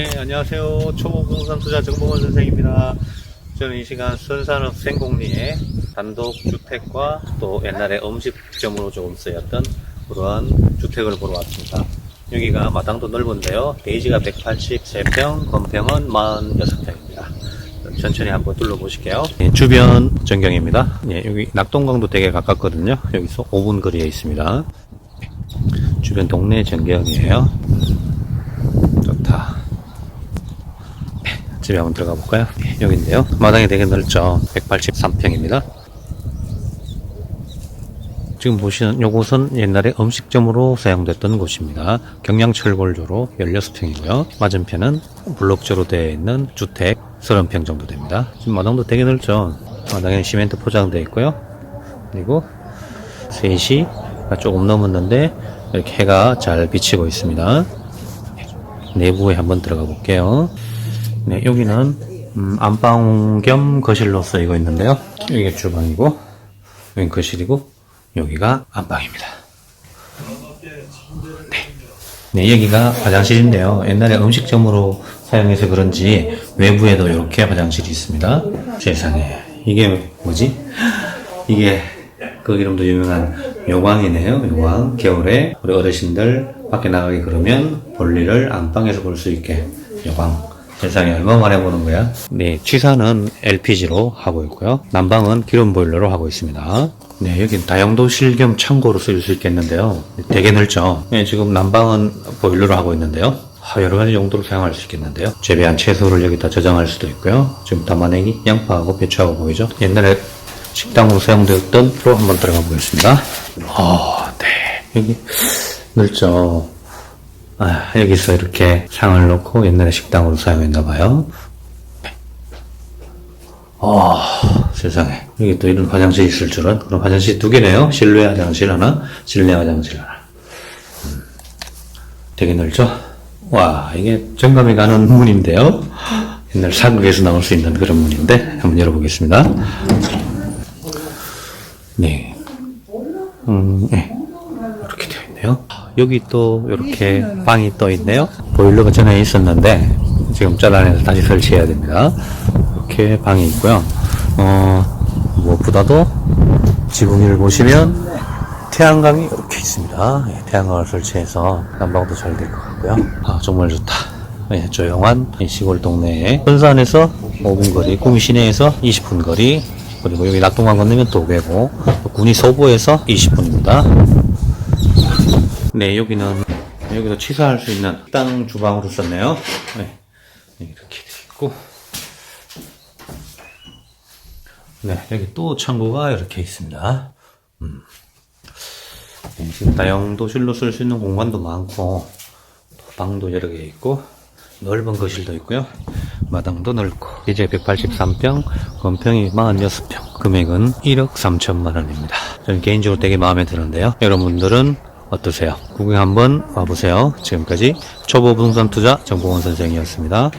네, 안녕하세요. 초보부동산 투자 정봉원 선생입니다. 저는 이 시간 순산업 생공리에 단독 주택과 또 옛날에 음식점으로 조금 쓰였던 그러한 주택을 보러 왔습니다. 여기가 마당도 넓은데요. 데이지가 183평, 건평은 46평입니다. 천천히 한번 둘러보실게요. 예, 주변 전경입니다. 예, 여기 낙동강도 되게 가깝거든요. 여기서 5분 거리에 있습니다. 주변 동네 전경이에요. 좋다. 집에 한번 들어가 볼까요? 예, 여기인데요. 마당이 되게 넓죠. 183평입니다. 지금 보시는 요곳은 옛날에 음식점으로 사용됐던 곳입니다. 경량철골조로 16평이고요. 맞은편은 블록조로 되어 있는 주택 30평 정도 됩니다. 지금 마당도 되게 넓죠. 마당에 시멘트 포장되어 있고요. 그리고 3시가 조금 넘었는데 이렇게 해가 잘 비치고 있습니다. 내부에 한번 들어가 볼게요. 네, 여기는 음, 안방 겸 거실로 쓰이고 있는데요. 여기가 주방이고, 여기 거실이고, 여기가 안방입니다. 네. 네, 여기가 화장실인데요. 옛날에 음식점으로 사용해서 그런지 외부에도 이렇게 화장실이 있습니다. 세상에. 이게 뭐지? 이게 그 이름도 유명한 요광이네요. 요광. 겨울에 우리 어르신들 밖에 나가기 그러면 볼일을 안방에서 볼 수 있게 요광. 세상에 얼마 만에 보는 거야? 네, 취사는 LPG로 하고 있고요. 난방은 기름 보일러로 하고 있습니다. 네, 여기 다용도실 겸 창고로 쓰일 수 있겠는데요. 되게 넓죠? 네, 지금 난방은 보일러로 하고 있는데요. 아, 여러 가지 용도로 사용할 수 있겠는데요. 재배한 채소를 여기다 저장할 수도 있고요. 지금 담아내기 양파하고 배추하고 보이죠? 옛날에 식당으로 사용되었던 로 한번 들어가 보겠습니다. 아, 네. 여기 넓죠? 아, 여기서 이렇게 상을 놓고 옛날에 식당으로 사용했나 봐요. 아, 세상에. 여기 또 이런 화장실이 있을 줄은. 그럼 화장실 두 개네요. 실내 화장실 하나, 실내 화장실 하나. 음, 되게 넓죠? 와, 이게 정감이 가는 문인데요. 옛날 사극에서 나올 수 있는 그런 문인데, 한번 열어보겠습니다. 네. 음, 네. 이렇게 되어 있네요. 여기 또 이렇게 방이 또 있네요. 보일러가 전에 있었는데 지금 잘라내서 다시 설치해야 됩니다. 이렇게 방이 있고요. 어, 무엇보다도 지붕 위를 보시면 태양광이 이렇게 있습니다. 예, 태양광을 설치해서 난방도 잘 될 것 같고요. 아, 정말 좋다. 예, 조용한 이 시골 동네에 선산에서 5분 거리, 구미 시내에서 20분 거리, 그리고 여기 낙동강 건너면 도배고 군이 소보에서 20분입니다. 네, 여기는 여기도 취사할 수 있는 식당 주방으로 썼네요. 네, 이렇게 돼 있고, 네, 여기 또 창고가 이렇게 있습니다. 음. 네, 지금 다용도실로 쓸 수 있는 공간도 많고, 또 방도 여러 개 있고, 넓은 거실도 있고요. 마당도 넓고, 이제 183평, 건평이 46평, 금액은 1억 3천만 원입니다. 저는 개인적으로 되게 마음에 드는데요. 여러분들은 어떠세요? 구경 한번 와보세요. 지금까지 초보 부동산 투자 정보원 선생이었습니다.